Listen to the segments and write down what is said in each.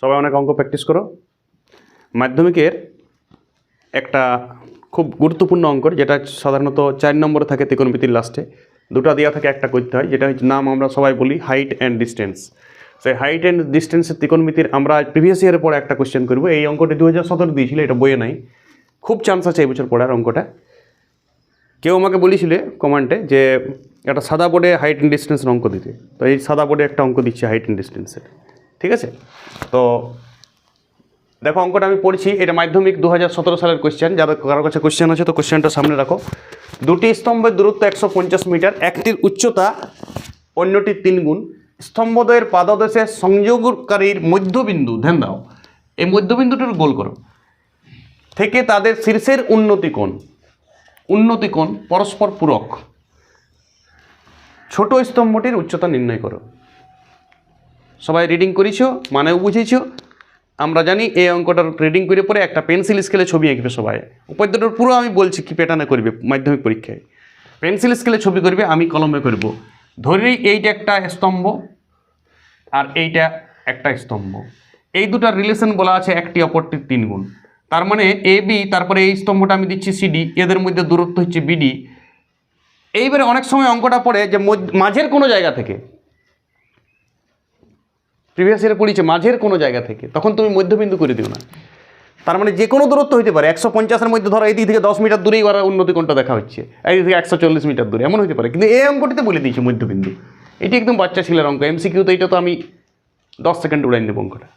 সবাই অনেক অঙ্ক প্র্যাকটিস করো। মাধ্যমিকের একটা খুব গুরুত্বপূর্ণ অঙ্ক, যেটা সাধারণত চার নম্বরে থাকে ত্রিকোণমিতির লাস্টে দুটো দেওয়া থাকে একটা করতে হয়, যেটা হচ্ছে নাম আমরা সবাই বলি হাইট অ্যান্ড ডিস্টেন্স সেই হাইট অ্যান্ড ডিস্টেন্সের ত্রিকোণমিতির আমরা প্রিভিয়াস ইয়ারের পরে একটা কোয়েশ্চেন করব। এই অঙ্কটি দু হাজার সতেরো দিয়েছিল, এটা বইয়ে নাই। খুব চান্স আছে এই বছর পড়ার অঙ্কটা। কেউ আমাকে বলেছিলে কমেন্টে যে একটা সাদা বোর্ডে হাইট অ্যান্ড ডিস্টেন্সের অঙ্ক দিতে। তো এই সাদা বোর্ডে একটা অঙ্ক দিচ্ছে হাইট অ্যান্ড ডিস্টেন্সের ঠিক আছে? তো দেখো অঙ্কটা আমি পড়ছি, এটা মাধ্যমিক দু হাজার সতেরো সালের কোশ্চেন যাদের কারও কাছে কোয়েশ্চেন আছে, তো কোশ্চেনটা সামনে রাখো। দুটি স্তম্ভের দূরত্ব একশো পঞ্চাশ মিটার, একটির উচ্চতা অন্যটির তিন গুণ। স্তম্ভদ্বয়ের পাদদেশে সংযোগকারীর মধ্যবিন্দু, ধ্যান দাও, এই মধ্যবিন্দুটির গোল করো। থেকে তাদের শীর্ষের উন্নতি কোণ উন্নতি কোণ পরস্পর পূরক। ছোট স্তম্ভটির উচ্চতা নির্ণয় করো। সবাই রিডিং করেছ, মানেও বুঝেছ। আমরা জানি এই অঙ্কটার রিডিং করে পরে একটা পেন্সিল স্কেলে ছবি আঁকবে সবাই। উপাদ্যটার পুরো আমি বলছি কি প্যাটার্নে করবে মাধ্যমিক পরীক্ষায়। পেন্সিল স্কেলে ছবি করবে, আমি কলমে করব। ধরেই এইটা একটা স্তম্ভ আর এইটা একটা স্তম্ভ। এই দুটার রিলেশন বলা আছে একটি অপরটির তিন গুণ। তার মানে এ, বি, তারপরে এই স্তম্ভটা আমি দিচ্ছি সিডি এদের মধ্যে দূরত্ব হচ্ছে বিডি এইবারে অনেক সময় অঙ্কটা পড়ে যে মাঝের কোনো জায়গা থেকে প্রিভিয়াস ইয়ারে পড়িছে মাঝের কোনো জায়গা থেকে। তখন তুমি মধ্যবিন্দু করে দিও না। তার মানে যে কোনো দূরত্ব হতে পারে, একশো পঞ্চাশের মধ্যে ধরো এই দিক থেকে দশ মিটার দূরেই ওরা উন্নতি কোণটা দেখা হচ্ছে। এই দিক থেকে একশো চল্লিশ মিটার দূরে, এমন হতে পারে। কিন্তু এই অঙ্কটিতে বলে দিয়েছে মধ্যবিন্দু। এটি একদম বাচ্চা ছেলের অঙ্ক এমসিকিউ তো এটা তো আমি দশ সেকেন্ড উড়াই দেবো অঙ্কটা।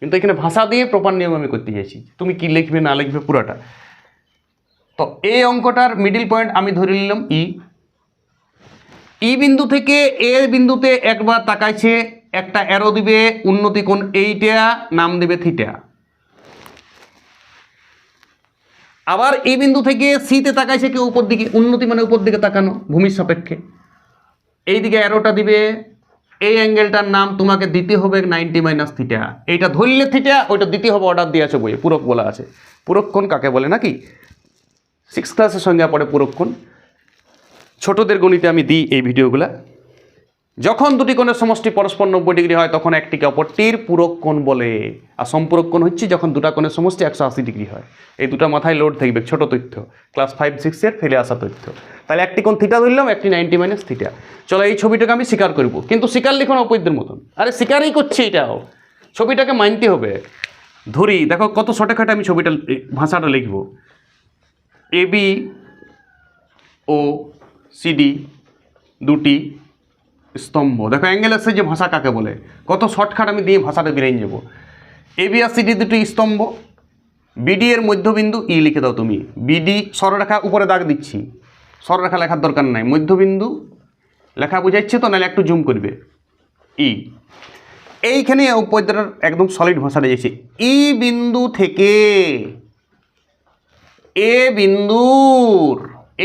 কিন্তু এখানে ভাষা দিয়ে প্রপার নিয়ম আমি করতে চাইছি। তুমি কি লিখবে, না লিখবে, পুরোটা। তো এই অঙ্কটার মিডিল পয়েন্ট আমি ধরে নিলাম ই ই বিন্দু থেকে এ বিন্দুতে একবার তাকাইছে একটা অ্যারো দিবে, উন্নতি কোণ এইটা, নাম দেবে থিটা আবার এই বিন্দু থেকে সিতে তাকাইছে কেউ উপর দিকে? উন্নতি মানে উপর দিকে তাকানো, ভূমির সাপেক্ষে। এইদিকে অ্যারোটা দিবে, এই অ্যাঙ্গেলটার নাম তোমাকে দিতে হবে নাইনটি মাইনাস থিটা এইটা ধরলে থিটা ওইটা দিতে হবে অর্ডার দিয়ে আছে বইয়ে, পূরক বলা আছে। পূরকক্ষণ কাকে বলে নাকি? সিক্স ক্লাসের সঙ্গে পড়ে পূরকক্ষণ ছোটদের গণিতে আমি দিই এই ভিডিওগুলা যখন দুটি কোণের সমষ্টি পরস্পর নব্বই ডিগ্রি হয়, তখন একটিকে অপরটির পূরক কোণ বলে। আর সম্পূরক কোণ হচ্ছে যখন দুটা কোণের সমষ্টি একশো আশি ডিগ্রি হয়। এই দুটা মাথায় লোড থাকবে ছোট তথ্য। ক্লাস ফাইভ সিক্সের ফেলে আসা তথ্য। তাহলে একটি কোণ থিটা ধরলাম, একটি নাইনটি মাইনাস থিটা চলো এই ছবিটাকে আমি স্বীকার করব। কিন্তু স্বীকার লিখুন অপৈদ্যের মতন। আরে স্বীকারই করছে এটাও। ছবিটাকে মানতে হবে। ধরি, দেখো কত শর্টকাটে আমি ছবিটা ভাষাটা লিখব। এ বি ও সিডি দুটি স্তম্ভ। দেখো অ্যাঙ্গেল এসে যে ভাষা কাকে বলে? কত শর্টকাট আমি দিয়ে ভাষাটা বেরিয়ে যাব আর সিডি দুটি স্তম্ভ। বিডি এর মধ্যবিন্দু ই লিখে দাও তুমি। বিডি সররেখা উপরে দাগ দিচ্ছি। সররেখা লেখার দরকার নাই। মধ্যবিন্দু লেখা বুঝাচ্ছে তো, নাহলে একটু জুম করবে। ই এইখানে পদ্যটার একদম সলিড ভাষাটা যাচ্ছে ই বিন্দু থেকে এ বিন্দুর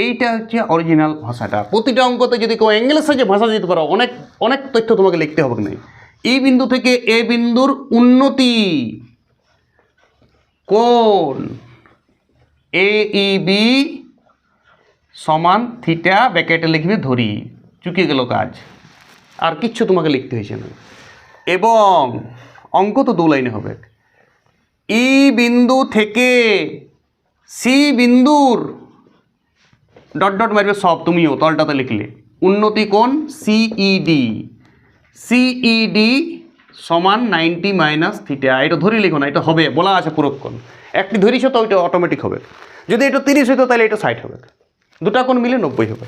এইটা হচ্ছে অরিজিনাল ভাষাটা। প্রতিটা অঙ্কতে যদি কেউ ইংলিশে যে ভাষা দিতে পারো অনেক অনেক তথ্য তোমাকে লিখতে হবে না এই বিন্দু থেকে এ বিন্দুর উন্নতি কোন এ বি সমান থিটা ব্যাকেটে লিখবে ধরি। চুকে গেল কাজ। আর কিচ্ছু তোমাকে লিখতে হয়েছে না। এবং অঙ্ক তো দু লাইনে হবে। ই বিন্দু থেকে সি বিন্দুর ডট ডট মারবে সব, তুমিও, তলটাতে লিখলে। উন্নতি কোণ? সিইডি সিইডি সমান নাইনটি মাইনাস থিটা। এটা ধরে লিখো না, এটা হবে, বলা আছে পুরক্ষণ। একটি ধরিস তো, ওইটা অটোমেটিক হবে। যদি এটা তিরিশ হতো তাহলে এটা ষাট হবে। দুটা কোণ মিলে নব্বই হবে।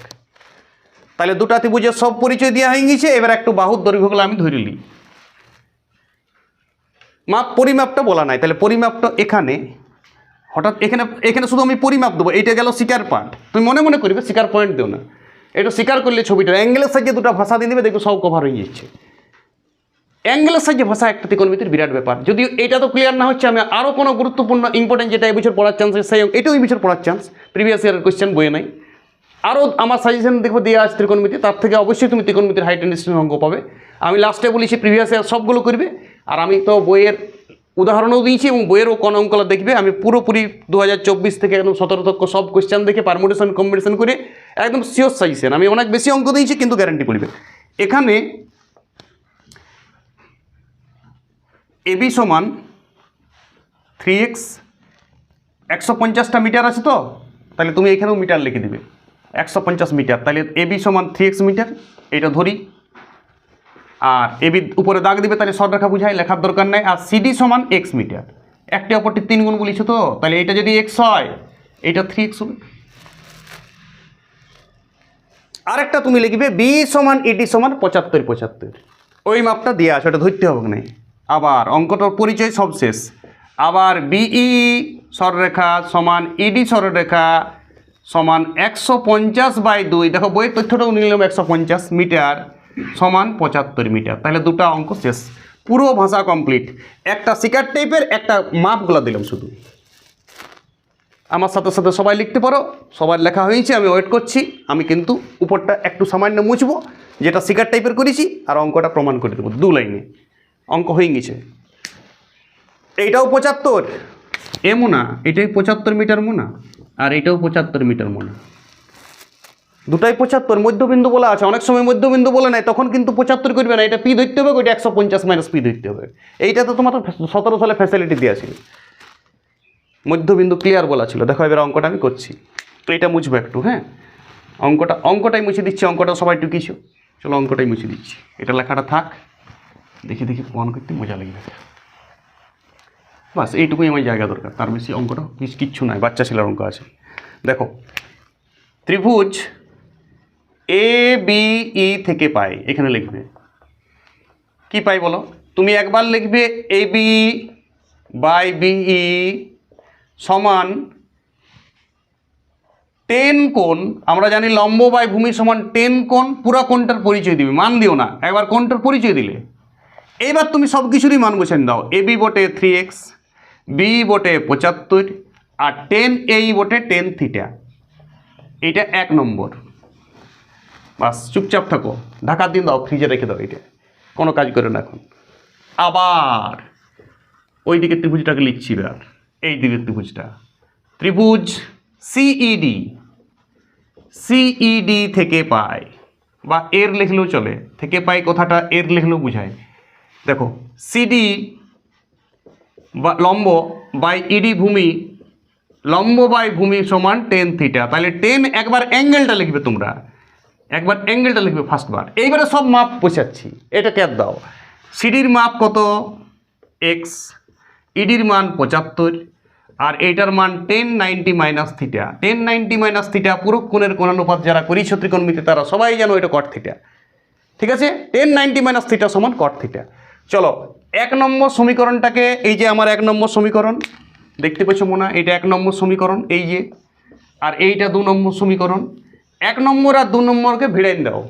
তাহলে দুটা ত্রিভুজের সব পরিচয় দেওয়া হয়ে গেছে, এবার একটু বাহুর দৈর্ঘ্যগুলো আমি ধরিলি মাপ, পরিমাপটা বলা নাই, তাহলে পরিমাপটা এখানে হঠাৎ এখানে এখানে শুধু আমি পরিমাপ দেবো, এইটা গেল শিকার পার্ট তুমি মনে মনে করবে, শিকার পয়েন্ট দেও না। এটা শিকার করলে ছবিটা অ্যাঙ্গেলের সাইজে দুটো ভাষা দিয়ে দেবে, দেখবে সব কভার হয়ে যাচ্ছে। অ্যাঙ্গেলের সাইজে ভাষা একটা ত্রিকোণমিতির বিরাট ব্যাপার। যদি এটা তো ক্লিয়ার না হচ্ছে, আমি আরও কোনো গুরুত্বপূর্ণ ইম্পর্টেন্ট যেটা এবছর পড়ার চান্স সেই, এটাও এই বছর পড়ার চান্স প্রিভিয়াস ইয়ারের কোয়েশ্চেন বইয়ে নাই। আরও আমার সাজেশন দেখব দেওয়া আছে ত্রিকোণমিতি, তার থেকে অবশ্যই তুমি ত্রিকোণমিতির হাইট অ্যান্ড অঙ্ক পাবে। আমি লাস্টে বলেছি প্রিভিয়াস ইয়ার সবগুলো করবে। আর আমি তো বইয়ের উদাহরণও দিয়েছি এবং বইয়েরও কোন অঙ্কগুলো দেখবে। আমি পুরোপুরি দু হাজার চব্বিশ থেকে একদম সতেরো তক্ষ সব কোয়েশ্চেন দেখে পারমোটেশন কম্বিনেশন করে একদম সিওর সাজেশন আমি অনেক বেশি অঙ্ক দিয়েছি, কিন্তু গ্যারান্টি করবে। এখানে এবি সমান থ্রি এক্স একশো পঞ্চাশটা মিটার আছে তো? তাহলে তুমি এখানেও মিটার লিখে দিবে। একশো মিটার। তাহলে এবি সমান থ্রি মিটার। এটা ধরি। আর এবি উপরে দাগ দিবে, তাহলে সররেখা বুঝাই লেখার দরকার নাই। আর সিডি সমান এক্স মিটার। একটি অপরটি তিন গুণ বলিছো তো? তাহলে এটা যদি এক্স হয়, এটা থ্রি এক্স হবে। আরেকটা তুমি লিখবে বি সমান এডি সমান পঁচাত্তর পঁচাত্তর। ওই মাপটা দিয়ে আছে, ওটা ধরতে হবে না আবার অঙ্কটার পরিচয় সব শেষ। আবার বিই সররেখা সমান ইডি সররেখা সমান একশো পঞ্চাশ বাই দুই। দেখো বইয়ের তথ্যটাও নিলাম একশো পঞ্চাশ মিটার। সমান পঁচাত্তর মিটার। তাহলে দুটো অঙ্ক শেষ। পুরো ভাষা কমপ্লিট একটা শিকার টাইপের একটা মাপগুলো দিলাম শুধু। আমার সাথে সাথে সবাই লিখতে পারো। সবার লেখা হয়েছে, আমি ওয়েট করছি। আমি কিন্তু উপরটা একটু সামান্য মুছবো। যেটা শিকার টাইপের করেছি, আর অঙ্কটা প্রমাণ করে দেবো দু লাইনে। অঙ্ক হয়ে গেছে। এইটাও পঁচাত্তর। এ মোনা, এটাই পঁচাত্তর মিটার মোনা, আর এটাও পঁচাত্তর মিটার মোনা। দুটাই পঁচাত্তর, মধ্যবিন্দু বলা আছে। অনেক সময় মধ্যবিন্দু বলে নাই, তখন কিন্তু পঁচাত্তর করবে না। এটা পি ধরতে হবে ওইটা একশো পঞ্চাশ মাইনাস পি ধরতে হবে। এইটা তো তোমার সতেরো সালে ফ্যাসিলিটি দেওয়া ছিল। মধ্যবিন্দু ক্লিয়ার বলা ছিল। দেখো এবার অঙ্কটা আমি করছি। তো এটা মুছবো একটু হ্যাঁ? অঙ্কটা, অঙ্কটাই মুছে দিচ্ছি, অঙ্কটা সবাই টুকিছো চলো অঙ্কটাই মুছে দিচ্ছি। এটা লেখাটা থাক। দেখি দেখি প্রমাণ করতে মজা লাগবে। বাস, এইটুকুই আমার জায়গা দরকার। তার বেশি অঙ্কটা কিচ্ছু নয় বাচ্চা ছেলের অঙ্ক আছে। দেখো, ত্রিভুজ এ বি ই থেকে পাই, এখানে লিখবে। কি পাই বলো? তুমি একবার লিখবে এ বি বাই বিই সমান টেন কোণ, আমরা জানি লম্ব বাই ভূমি সমান টেন কোণ, পুরো কোণটার পরিচয় দিবে, মান দিও না, একবার কোণটার পরিচয় দিলে। এইবার তুমি সব কিছুরই মান বসেন দাও এ বি বটে থ্রি এক্স বি বটে পঁচাত্তর, আর টেন এই বটে টেন থিটা এটা এক নম্বর। বাস, চুপচাপ থাকো। ঢাকার দিন দাও ফ্রিজে রেখে দাও এটা কোনো কাজ করে না এখন। আবার ওই দিকে ত্রিভুজটাকে লিখছি এবার। এই দিকের ত্রিভুজটা। ত্রিভুজ সিইডি সিইডি থেকে পাই। বা এর লিখলেও চলে। থেকে পাই কথাটা এর লিখলেও বুঝায়। দেখো সিডি বা লম্ব বাই ইডি ভূমি, লম্ব বাই ভূমি সমান টেন থিটা তাহলে টেন একবার অ্যাঙ্গেলটা লিখবে তোমরা। একবার অ্যাঙ্গেলটা লিখবে ফার্স্টবার এইবারে সব মাপ বসাচ্ছি। এটা ক্যাপ দাও। সিডির মাপ কত? এক্স ইডির মান পঁচাত্তর। আর এইটার মান tan ninety minus theta tan ninety minus theta পুরো কোণের কোণানুপাত যারা করিছ ত্রিকোণমিতি, তারা সবাই জানো এটা কট থিটা ঠিক আছে? টেন নাইনটি মাইনাস থিটা সমান কট থিটা চলো, এক নম্বর সমীকরণটাকে, এই যে আমার এক নম্বর সমীকরণ, দেখতে পেছো মোনা? এটা এক নম্বর সমীকরণ, এই যে। আর এইটা দু নম্বর সমীকরণ। এক নম্বর আর দু নম্বরকে ভিড়াইন দাও।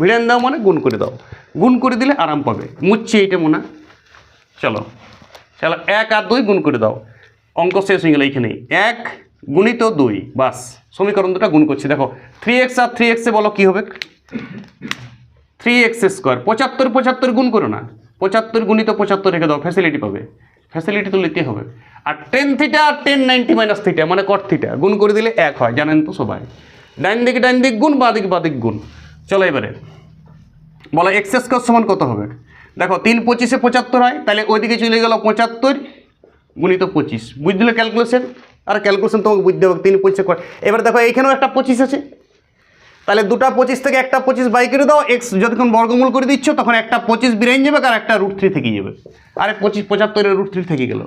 ভিড়াইন দাও মানে গুণ করে দাও। গুণ করে দিলে আরাম পাবে। মুচ্ছি এইটা মনে। চলো। চলো, এক আর দুই গুণ করে দাও। অঙ্ক শেষ হয়ে গেল এইখানেই। এক গুণিত দুই, বাস। সমীকরণ দুটা গুণ করছি। দেখো থ্রি এক্স আর থ্রি এক্সে বলো কী হবে? থ্রি এক্স স্কোয়ার পঁচাত্তর পঁচাত্তর গুণ করো না। পঁচাত্তর গুণিত পঁচাত্তর রেখে দাও। ফ্যাসিলিটি পাবে। ফ্যাসিলিটি তো নিতে হবে। আর টেন থিটা আর টেন নাইনটি মাইনাস থিটা মানে কট থিটা গুণ করে দিলে এক হয়, জানেন তো সবাই। ডাইন দিকে ডাইন দিক গুণ, বা দিকে বা দিক গুণ। চলো এবারে। বলো এক্স স্কোয়ার সমান কত হবে? দেখো, তিন পঁচিশে পঁচাত্তর হয়, তাহলে ওইদিকে চলে গেল পঁচাত্তর গুণিত পঁচিশ। বুঝলে ক্যালকুলেশন আর ক্যালকুলেশন তোমাকে বুঝতে হবে, তিন পঁচিশে এবার দেখো, এইখানেও একটা পঁচিশ আছে। তাহলে দুটা পঁচিশ থেকে একটা পঁচিশ বাই করে দাও এক্স যতক্ষণ বর্গমূল করে দিচ্ছ, তখন একটা পঁচিশ বিরাইন যাবে আর একটা রুট থ্রি থেকে যাবে। আরে পঁচিশ পঁচাত্তরের রুট থ্রি থেকে গেল।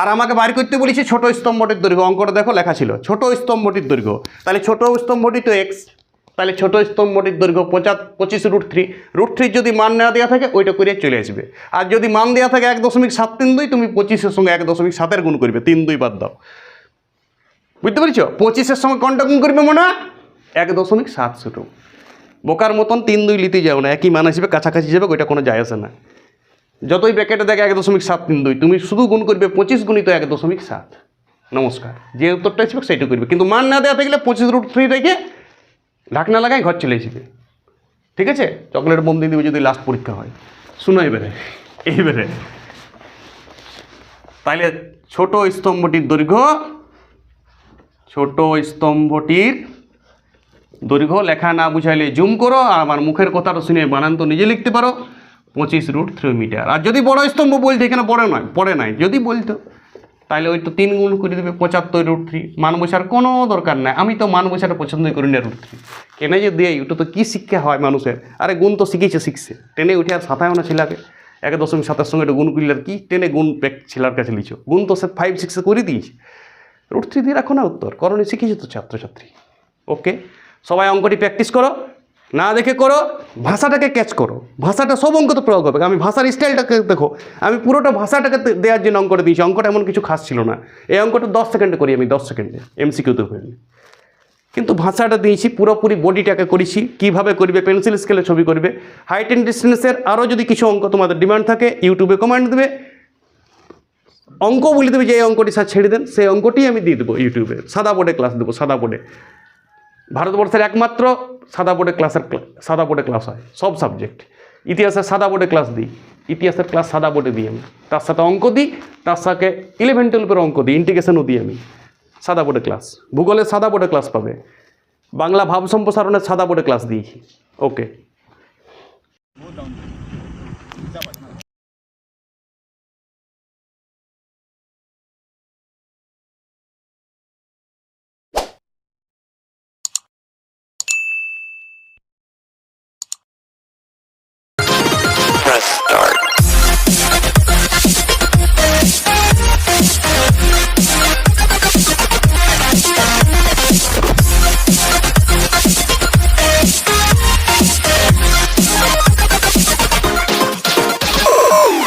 আর আমাকে বার করতে বলেছি ছোট স্তম্ভটির দৈর্ঘ্য, অঙ্কটা দেখো, লেখা ছিল, ছোট স্তম্ভটির দৈর্ঘ্য। তাহলে ছোট স্তম্ভটি তো এক্স তাহলে ছোট স্তম্ভটির দৈর্ঘ্য পঁচা, পঁচিশ রুট থ্রি রুট থ্রির যদি মান নেওয়া দেওয়া থাকে, ওইটা করে চলে আসবে। আর যদি মান দেওয়া থাকে এক দশমিক সাত তিন দুই, তুমি পঁচিশের সঙ্গে এক দশমিক সাতের গুণ করবে, তিন দুই বাদ দাও। বুঝতে পেরেছ? পঁচিশের সঙ্গে কোনটা গুণ করবে মনে হয়? এক দশমিক সাত ছোটো। বোকার মতন তিন দুই লিতে যাও না, একই মান হিসেবে কাছাকাছি যাবে ওইটা কোনো যায় আসে না। যতই প্যাকেটে দেখে এক দশমিক সাত, তিন দুই, তুমি শুধু গুণ করবে পঁচিশ গুণিত এক দশমিক সাত। নমস্কার। যে উত্তরটা আসবে সেইটা করবে। কিন্তু মান না দেওয়া থাকলে পঁচিশ রুট থ্রি রেখে ঢাকনা লাগাই ঘর চলে আসবে ঠিক আছে? চকলেট বোম দিয়ে দিবে যদি লাস্ট পরীক্ষা হয়। শুনো এবারে এইবারে তাহলে ছোট স্তম্ভটির দৈর্ঘ্য, ছোট স্তম্ভটির দৈর্ঘ্য লেখা না বুঝাইলে জুম করো, আর আমার মুখের কথাটা শুনে বানান তো নিজে লিখতে পারো। পঁচিশ রুট থ্রি মিটার আর যদি বড় স্তম্ভ বলতে এখানে বড় নয়, পড়ে নাই। যদি বলতো তাহলে ওই তো তিন গুণ করে দেবে, পঁচাত্তর রুট থ্রি মান বসার কোনো দরকার নাই। আমি তো মান বসাটা পছন্দই করি না রুট থ্রি কেনে যে দেয় ওটা তো কী শিক্ষা হয় মানুষের? আরে গুণ তো শিখেছে, শিখছে। টেনে উঠে আর সাতায় না ছিলাকে। এক দশমিক সাতার সঙ্গে একটা গুণ করলে আর কি? টেনে গুণ প্যাক ছেলার কাছে লিছো গুণ তো সে ফাইভ সিক্সে করে দিয়েছে। রুট থ্রি দিয়ে রাখো না উত্তর। করণে শিখেছে তো ছাত্রছাত্রী। ওকে সবাই অঙ্কটি প্র্যাকটিস করো। না দেখে করো, ভাষাটাকে ক্যাচ করো। ভাষাটা সব অঙ্কতে প্রয়োগ হবে। আমি ভাষার স্টাইলটাকে দেখো, আমি পুরোটা ভাষাটাকে দেওয়ার জন্য অঙ্কটা দিয়েছি। অঙ্কটা এমন কিছু খাস ছিল না। এই অঙ্কটা দশ সেকেন্ডে করি আমি, দশ সেকেন্ডে এমসিকিউতে হয়ে কিন্তু ভাষাটা দিয়েছি, পুরোপুরি বডিটাকে করেছি। কীভাবে করবে পেন্সিল স্কেলে ছবি করবে। হাইট অ্যান্ড ডিস্টেন্সের আরও যদি কিছু অঙ্ক তোমাদের ডিমান্ড থাকে ইউটিউবে কমেন্ট দেবে। অঙ্ক বলে দেবে যে, এই অঙ্কটি স্যার ছেড়ে দেন। সেই অঙ্কটি আমি দিয়ে দেবো ইউটিউবে সাদা বোর্ডে ক্লাস দেবো, সাদা বোর্ডে ভারতবর্ষের একমাত্র সাদা বোর্ডে ক্লাসের সাদা বোর্ডে ক্লাস হয়, সব সাবজেক্ট। ইতিহাসের সাদা বোর্ডে ক্লাস দিই, ইতিহাসের ক্লাস সাদা বোর্ডে দিই আমি। তার সাথে অঙ্ক দিই, তার সাথে ইলেভেন টুয়েলভের অঙ্ক দিই ইন্টিগ্রেশনও দিই আমি। সাদা বোর্ডে ক্লাস। ভূগোলের সাদা বোর্ডে ক্লাস পাবে। বাংলা ভাব সম্প্রসারণের সাদা বোর্ডে ক্লাস দিয়েছি ওকে